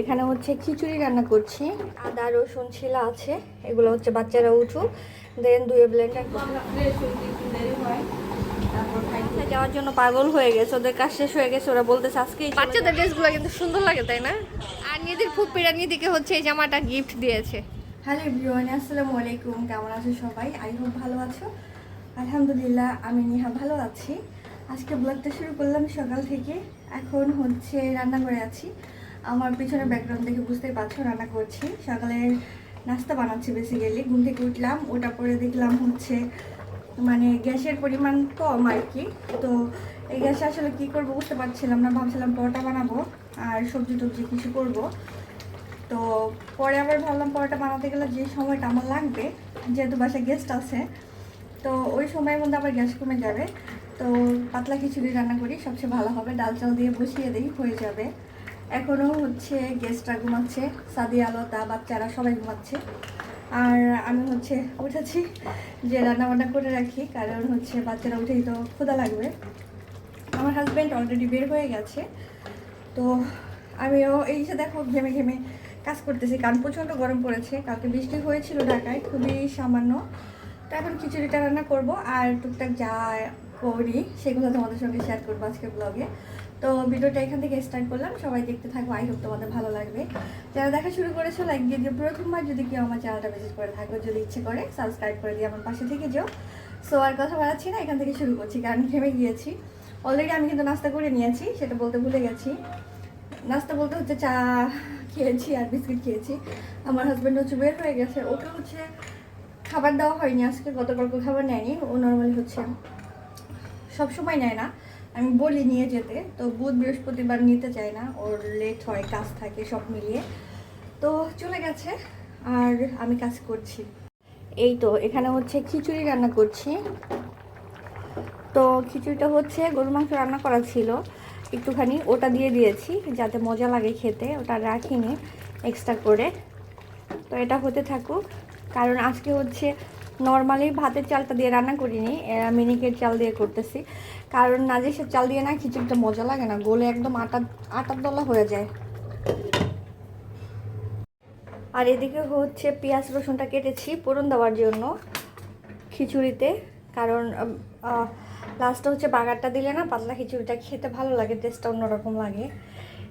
এখানে হচ্ছে খিচুড়ি রান্না করছি। আদা রসুন ছিলা আছে এগুলো হচ্ছে বাচ্চারা উঠুক দেন দুয়ে ব্লেন্ডার যাওয়ার জন্য পাগল হয়ে গেছে ওদের কাজ শেষ হয়ে গেছে ওরা বলতেছে আজকে বাচ্চাদের ড্রেসগুলো কিন্তু সুন্দর লাগে তাই না? আর নিদির ফুপিরা নিদিকে হচ্ছে এই জামাটা গিফট দিয়েছে। হ্যালো এভরিওয়ান আসসালামু আলাইকুম কেমন আছো সবাই? আই হোপ ভালো আছো। আলহামদুলিল্লাহ আমি নিহা ভালো আছি। আজকে ব্লগটা শুরু করলাম সকাল থেকে এখন হচ্ছে রান্না করে আছি। আমার পিছনে ব্যাকগ্রাউন্ড দেখে বুঝতেই পারছ, রান্না করছি। সকালে নাস্তা বানাচ্ছি বেসিক্যালি ঘুম থেকে উঠলাম, ওটা পরে দেখলাম হচ্ছে মানে গ্যাসের পরিমাণ কম আর কি। তো এই গ্যাসে আসলে কি করব বুঝতে পারছিলাম না, ভাবছিলাম পরোটা বানাবো আর সবজি টবজি কিছু করব। তো পরে আবার ভাবলাম পরোটা বানাতে গেলে যে সময়টা আমার লাগবে, যেহেতু বাসায় গেস্ট আছে, তো ওই সময়ের মধ্যে আবার গ্যাস কমে যাবে। তো পাতলা খিচুড়ি রান্না করি, সবচেয়ে ভালো হবে। ডাল চাল দিয়ে বসিয়ে দিই, হয়ে যাবে। এখনও হচ্ছে গেস্টরা ঘুমাচ্ছে, সাদি আলতা বাচ্চারা সবাই ঘুমাচ্ছে। আর আমি হচ্ছে উঠেছি যে রান্না বান্না করে রাখি, কারণ হচ্ছে বাচ্চারা উঠেই তো ক্ষুধা লাগবে। আমার হাজব্যান্ড অলরেডি বের হয়ে গেছে, তো আমিও এই যে দেখো ঘেমে ঘেমে কাজ করতেছি, কারণ প্রচণ্ড গরম পড়েছে, কালকে বৃষ্টি হয়েছিল ঢাকায়, খুবই সামান্য। তো এখন খিচুড়িটা রান্না করব, আর টুকটাক যা করি সেগুলো তোমাদের সঙ্গে শেয়ার করব আজকে ব্লগে তো ভিডিওটা এখান থেকে স্টার্ট করলাম। সবাই দেখতে থাকো আই হোপ তোমাদের ভালো লাগবে। যারা দেখা শুরু করেছ লাইক দিয়ে দিও। প্রথমবার যদি কেউ আমার চ্যানেলটা ভিজিট করে থাকো, যদি ইচ্ছে করে সাবস্ক্রাইব করে দিয়ে আমার পাশে থেকে যাও। সো আর কথা বাড়াচ্ছি না, এখান থেকে শুরু করছি, কারণ ঘেমে গিয়েছি। অলরেডি আমি কিন্তু নাস্তা করে নিয়েছি, সেটা বলতে ভুলে গেছি। নাস্তা বলতে হচ্ছে চা খেয়েছি আর বিস্কিট খেয়েছি। আমার হাজব্যান্ড হচ্ছে বের হয়ে গেছে, ওকে হচ্ছে খাবার দেওয়া হয়নি, আজকে গতকালকে খাবার নেয়নি। ও নর্মালি হচ্ছে সব সময় নেয় না। আমি বলি নিয়ে যেতে। তো বুধ বৃহস্পতিবার নিতে চায় না, ওর লেট হয়, কাজ থাকে সব মিলিয়ে। তো চলে গেছে, আর আমি কাজ করছি। এই তো, এখানে হচ্ছে খিচুড়ি রান্না করছি। তো খিচুড়িটা হচ্ছে গরু মাংস রান্না করা ছিল একটুখানি, ওটা দিয়ে দিয়েছি যাতে মজা লাগে খেতে, ওটা রাখিনি এক্সট্রা করে। তো এটা হতে থাকুক, কারণ আজকে হচ্ছে নর্মালি ভাতের চালটা দিয়ে রান্না করিনি মিনিকের চাল দিয়ে করতেছি। কারণ নাজিসের চাল দিয়ে না খিচুড়িটা মজা লাগে না, গোলে একদম আটা, আটার দলা হয়ে যায়। আর এদিকে হচ্ছে পেঁয়াজ রসুনটা কেটেছি পোড়ন দেওয়ার জন্য খিচুড়িতে, কারণ লাস্টে হচ্ছে বাগারটা দিলে না পাতলা খিচুড়িটা খেতে ভালো লাগে টেস্টটা অন্যরকম লাগে।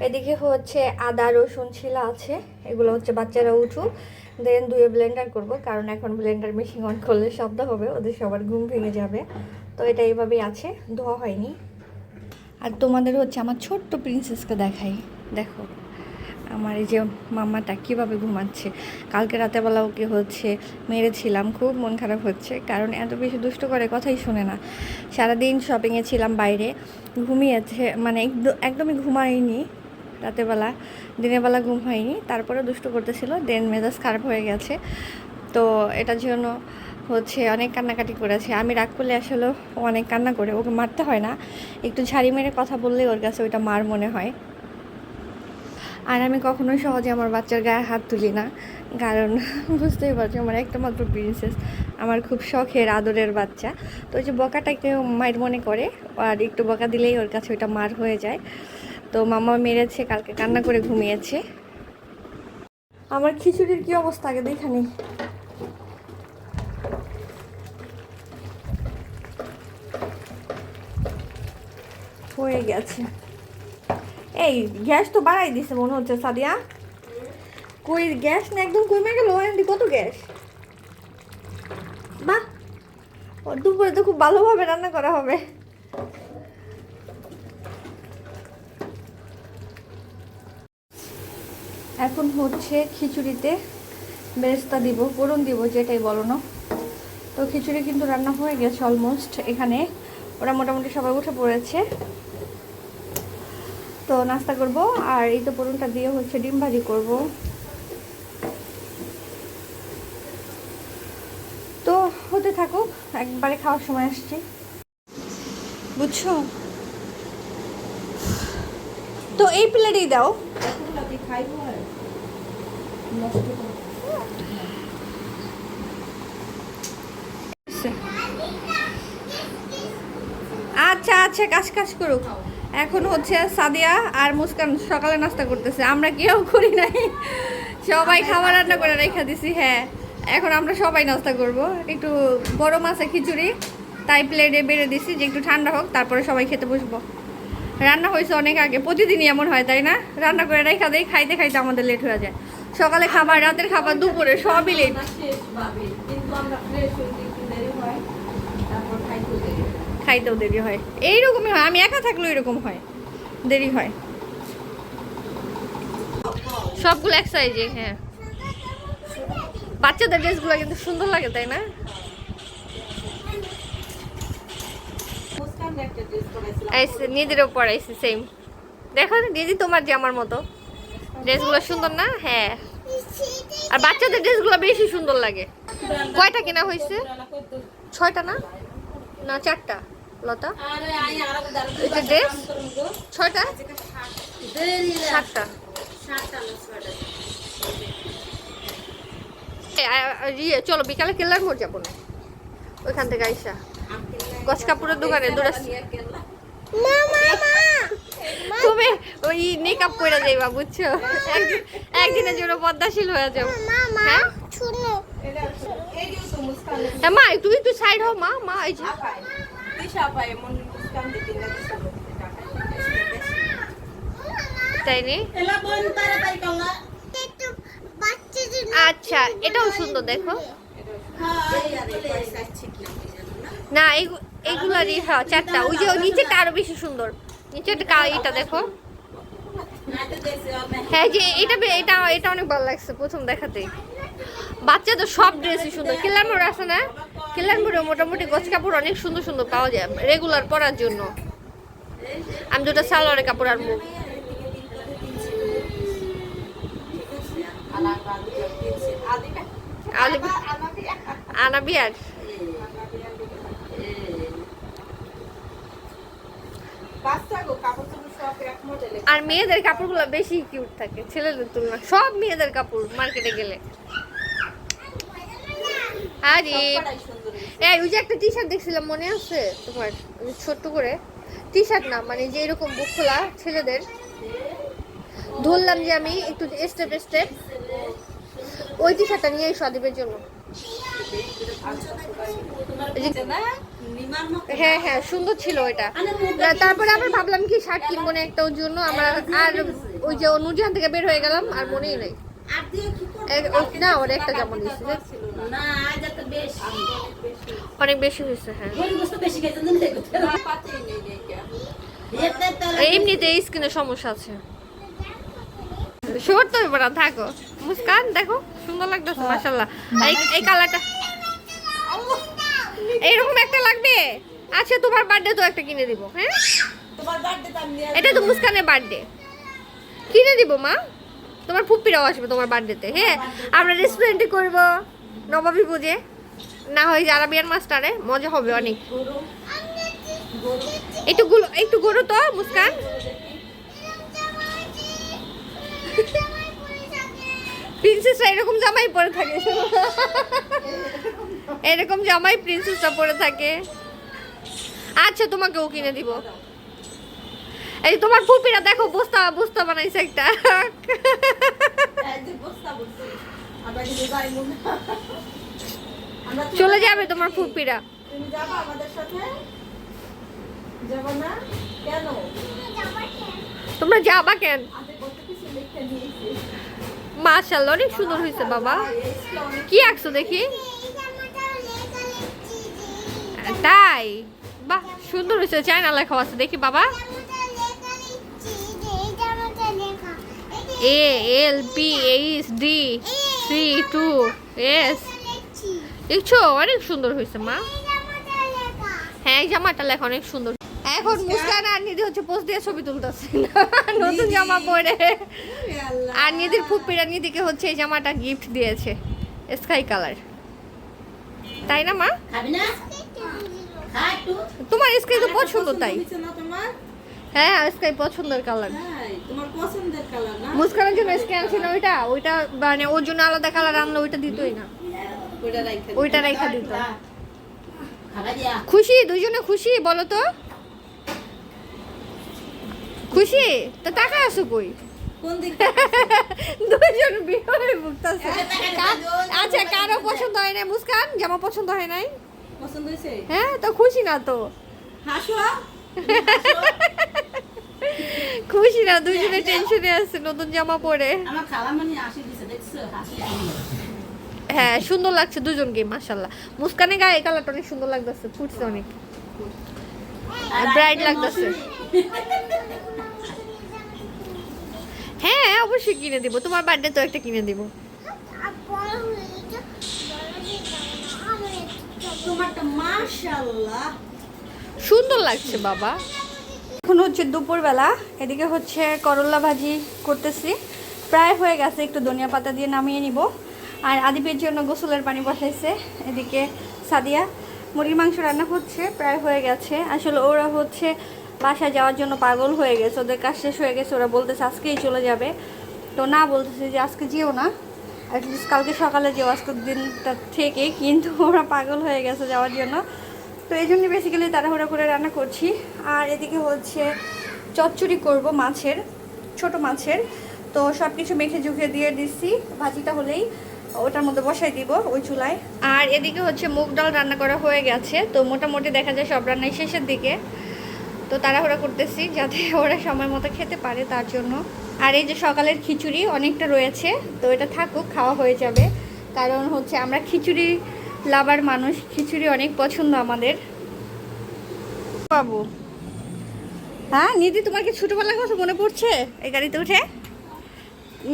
এদিকে হচ্ছে আদা, রসুন ছিলা আছে। এগুলো হচ্ছে বাচ্চারা উঠুক দেন দুয়ে ব্লেন্ডার করব, কারণ এখন ব্লেন্ডার মেশিন অন করলে শব্দ হবে, ওদের সবার ঘুম ভেঙে যাবে। তো এটা এইভাবেই আছে, ধোয়া হয়নি। আর তোমাদের হচ্ছে আমার ছোট্ট প্রিন্সেসকে দেখাই। দেখো, আমার এই যে মাম্মাটা কীভাবে ঘুমাচ্ছে। কালকে রাতেবেলা ওকে হচ্ছে মেরেছিলাম, খুব মন খারাপ হচ্ছে, কারণ এত বেশি দুষ্ট করে কথাই শুনে না। সারাদিন শপিংয়ে ছিলাম বাইরে, ঘুমিয়েছে মানে একদ- একদমই ঘুমায়নি। রাতেবেলা দিনের বেলা ঘুম হয়নি তারপরে দুষ্ট করতেছিল দেন মেজাজ খারাপ হয়ে গেছে। তো এটার জন্য হচ্ছে অনেক কান্নাকাটি করেছে। আমি রাগ করলে আসলে অনেক কান্না করে, ওকে মারতে হয় না। একটু ঝাড়ি মেরে কথা বললে ওর কাছে ওইটা মার মনে হয়। আর আমি কখনোই সহজে আমার বাচ্চার গায়ে হাত তুলি না, কারণ বুঝতেই পারছি, আমার একটা মাত্র প্রিন্সেস আমার খুব শখের, আদরের বাচ্চা। তো ওই যে বকাটাকে মায়ের মনে করে, আর একটু বকা দিলেই ওর কাছে ওইটা মার হয়ে যায়। তো মামা মেরেছে, কালকে কান্না করে ঘুমিয়েছে। আমার খিচুড়ির কি অবস্থা আগে দেখানি হয়ে গেছে। এই, গ্যাস তো বাড়াই দিছে মনে হচ্ছে, সাদিয়া। কই, গ্যাস না একদম কমে গেল, আন্টি, কত গ্যাস? বাহ, দুপুরে তো খুব ভালোভাবে রান্না করা হবে। এখন হচ্ছে খিচুড়িতে বেরেস্তা দিব, ফোড়ন দিব, যেটাই বলো না। তো খিচুড়ি কিন্তু রান্না হয়ে গেছে অলমোস্ট এখানে ওরা মোটামুটি সবাই উঠে পড়েছে। তো নাস্তা করব, আর এই তো পরুনটা দিয়ে হচ্ছে ডিম ভাজি করব। তো হতে থাকুক, একবারে খাওয়ার সময় আসছি। বুঝছ? তো এই প্লেটেই দাও। আচ্ছা আচ্ছা কাজ কাজ করুক। এখন হচ্ছে সাদিয়া আর মুস্কান সকালে নাস্তা করতেছে। আমরা কেউ করি নাই। সবাই খাবার রান্না করে রেখে দিছি হ্যাঁ। এখন আমরা সবাই নাস্তা করব। একটু গরম আছে খিচুড়ি তাই প্লেটে বেড়ে দিছি যে একটু ঠান্ডা হোক তারপরে সবাই খেতে বসবো। রান্না হয়েছে অনেক আগে প্রতিদিনই এমন হয় তাই না? রান্না করে রেখা দেয় খাইতে খাইতে আমাদের লেট হয়ে যায়। সকালে খাবার রাতের খাবার দুপুরে সবই লেট। খাইতেও দেরি হয়। এইরকমই হয় আমি একা থাকলেও এরকম হয় দেরি হয়। সবগুলো এক সাইজে হ্যাঁ। বাচ্চাদের ড্রেসগুলো কিন্তু সুন্দর লাগে তাই না মুস্কান একটা ড্রেস করাইছিলাম আইসে নিজেরও পড়াইছি সেম দেখো দিদি তোমার যে আমার মতো। ড্রেসগুলো সুন্দর না? হ্যাঁ। আর বাচ্চাদের ড্রেসগুলো বেশি সুন্দর লাগে। কয়টা কেনা হয়েছে? ছয়টা না? না চারটা। লতা? এটা ড্রেস ছয়টা? সাতটা। ইয়ে চলো বিকালে কেল্লার মোড় যাব না। ওইখান থেকে আইসা। গছ কাপড়ের দোকানে তুমি ওই মেকআপ করে যাইবা বুঝছ? একদিন একদিনের জন্য পদ্মাশীল হয়ে যাও। হ্যাঁ? হ্যাঁ মা একটু একটু সাইড হও মা মা এই যে। তাই নি? আচ্ছা এটাও সুন্দর দেখো। না এইগু- এইগুলারই হ্যাঁ চারটা। ওই যে নিচেটা আরও বেশি সুন্দর। নিচের এটা দেখো। হ্যাঁ যে এটা এটা এটা অনেক ভালো লাগছে প্রথম দেখাতে। বাচ্চাদের সব ড্রেসই সুন্দর। কেলার মোড় আছে না? কেলার মোড়ে মোটামুটি গছ কাপড় অনেক সুন্দর সুন্দর পাওয়া যায় রেগুলার পরার জন্য। আমি দুটো সালোয়ারের কাপড় আনব। আনাবি আর আর মেয়েদের কাপড়গুলো বেশি কিউট থাকে ছেলেদের তুলনা সব মেয়েদের কাপড় মার্কেটে গেলে। আরে এই ওই যে একটা টি শার্ট দেখছিলাম মনে আছে তোমার? ছোট্ট করে। টি শার্ট না মানে যে এরকম বুক খোলা ছেলেদের। ধরলাম যে আমি একটু স্টেপ স্টেপ ওই টি শার্টটা নিয়ে এসো আদিবের জন্য। হ্যাঁ হ্যাঁ সুন্দর ছিল ওইটা। তারপরে আবার ভাবলাম কি শার্ট কিনবো না একটা ওর জন্য। আমরা আর ওই যে নুরজাহান থেকে বের হয়ে গেলাম, আর মনেই নেই। না, ওর একটা জামা দিয়েছে অনেক বেশি হয়েছে হ্যাঁ। এমনিতে স্কিনের সমস্যা আছে। শোর তো থাকো। মুস্কান দেখো সুন্দর লাগতেছে মাসাল্লাহ এই এই কালারটা। এইরকম একটা লাগবে? আচ্ছা তোমার বার্থডে তো একটা কিনে দিব হ্যাঁ? এটা তো মুস্কানের বার্থডে কিনে দিব মা? তোমার ফুপ্পিরাও আসবে তোমার বার্থডেতে হ্যাঁ? আমরা রেস্টুরেন্টে করব নবাবী পুজে না হয় আরাবিয়ান মাস্টারে মজা হবে অনেক। একটু গুলো একটু গরু তো মুস্কান। প্রিন্সেসরা এরকম জামাই পরে থাকে। এরকম জামাই প্রিন্সেসরা পরে থাকে। আচ্ছা তোমাকেও কিনে দিব। এই তোমার ফুপিরা দেখো বস্তা বস্তা বানাইছে একটা। চলে যাবে তোমার ফুপিরা। তুমি যাবা আমাদের সাথে? যাবা না? কেন? তোমরা যাবা কেন? আগে কত কিছু লিখে দিয়েছি। মাশাল্লাহ অনেক সুন্দর হয়েছে বাবা। কি আঁকছো দেখি? তাই? বাহ, সুন্দর হয়েছে, চায়না লেখা আছে, দেখি বাবা। A, L, P, H, D C two, S. দেখছ? অনেক সুন্দর হয়েছে, মা। হ্যাঁ জামাটা লেখা, অনেক সুন্দর এখন মুস্কান আর নিধি হচ্ছে পোস্ট দিয়ে ছবি তুলতেছে। নতুন জামা পরে। আর নিধির ফুপিরা নিধিকে হচ্ছে এই জামাটা গিফট দিয়েছে স্কাই কালার তাই না মা? তোমার স্কাই তো পছন্দ তাই। হ্যাঁ স্কাই পছন্দের কালার হ্যাঁ পছন্দের কালার না? মুস্কানের জন্য স্ক্যান ছিল ওইটা? ওইটা মানে ওর জন্য আলাদা কালার আনলো ওইটা দিতই না। ওইটা রাইখা দিত খুশি? দুজনে খুশি? বলো তো। খুশি? তো টাকা আসো কই? দুজন বিয়ে ভুগতেছে। আচ্ছা কারও পছন্দ হয় না মুস্কান জামা পছন্দ হয় নাই? পছন্দ হয়েছে? হ্যাঁ তো খুশি না তো। হাসো খুশি না দুজনে টেনশনে আছে নতুন জামা পরে। আমার খালামানি আসি দিছে দেখছ? হাসি হ্যাঁ সুন্দর লাগছে দুজনকে মাশাল্লাহ মুস্কানের গায়ে কালারটা অনেক সুন্দর লাগতেছে ফুটছে অনেক। ব্রাইট লাগতেছে। হ্যাঁ অবশ্যই কিনে দিব। তোমার বার্থডে তো একটা কিনে দিব। সুন্দর লাগছে বাবা। এখন হচ্ছে দুপুরবেলা এদিকে হচ্ছে করলা ভাজি করতেছি। প্রায় হয়ে গেছে একটু ধনিয়া পাতা দিয়ে নামিয়ে নিব। আর আদিপের জন্য গোসলের পানি বসাইছে এদিকে সাদিয়া। মুরগির মাংস রান্না হচ্ছে প্রায় হয়ে গেছে। আসলে ওরা হচ্ছে বাসায় যাওয়ার জন্য পাগল হয়ে গেছে, ওদের কাজ শেষ হয়ে গেছে, ওরা বলতেছে আজকেই চলে যাবে। তো না বলতেছে যে আজকে যেও না অ্যাটলিস্ট কালকে সকালে যেও আজকের দিনটা থেকে, কিন্তু ওরা পাগল হয়ে গেছে যাওয়ার জন্য। তো এই জন্য বেসিক্যালি তাড়াহুড়া করে রান্না করছি। আর এদিকে হচ্ছে চচ্চড়ি করব মাছের, ছোট মাছের। তো সব কিছু মেখে ঝুঁকে দিয়ে দিচ্ছি, ভাজিটা হলেই ওটার মধ্যে বসাই দিব ওই চুলায়। আর এদিকে হচ্ছে মুগ ডাল রান্না করা হয়ে গেছে, তো মোটামুটি দেখা যায় সব রান্নাই শেষের দিকে। তো তাড়াহুড়া করতেছি যাতে ওরা সময় মতো খেতে পারে তার জন্য। আর এই যে সকালের খিচুড়ি অনেকটা রয়েছে, তো এটা থাকুক, খাওয়া হয়ে যাবে। কারণ হচ্ছে আমরা খিচুড়ি লাভার মানুষ, খিচুড়ি অনেক পছন্দ আমাদের। বাবু। হ্যাঁ নিদি তোমার কি ছোটোবেলার কথা মনে পড়ছে? এই গাড়িতে উঠে?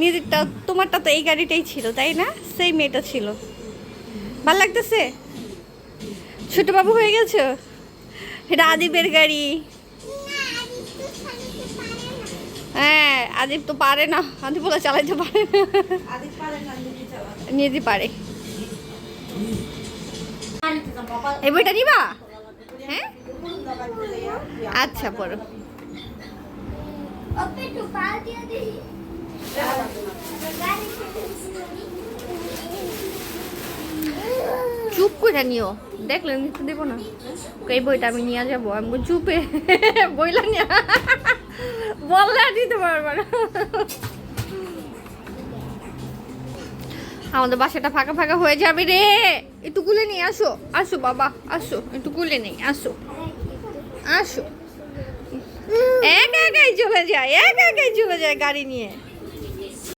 নিদিরটা তোমারটা তো এই গাড়িটাই ছিল, তাই না? সেই মেয়েটা ছিল। ভালো লাগতেছে? ছোট বাবু হয়ে গেছো? এটা আদিবের গাড়ি। আদিব তো পারে না। আদিব বলে চালাইতে পারে না। আদি পারে এই বইটা নিবা? হ্যাঁ? আচ্ছা পড়ো। চুপ করে নিও। দেখলেন নিতে দেবো না। এই বইটা আমি নিয়ে যাব। আমি চুপে, বইলা নিয়ে। বললে দিতে পারব না। আমাদের বাসাটা ফাঁকা ফাঁকা হয়ে যাবে রে। একটু গুলে নিয়ে আসো। আসো বাবা, আসো। একটু গুলে নেই আসো। আসো। একা একাই চলে যায়, একা একাই চলে যায় গাড়ি নিয়ে।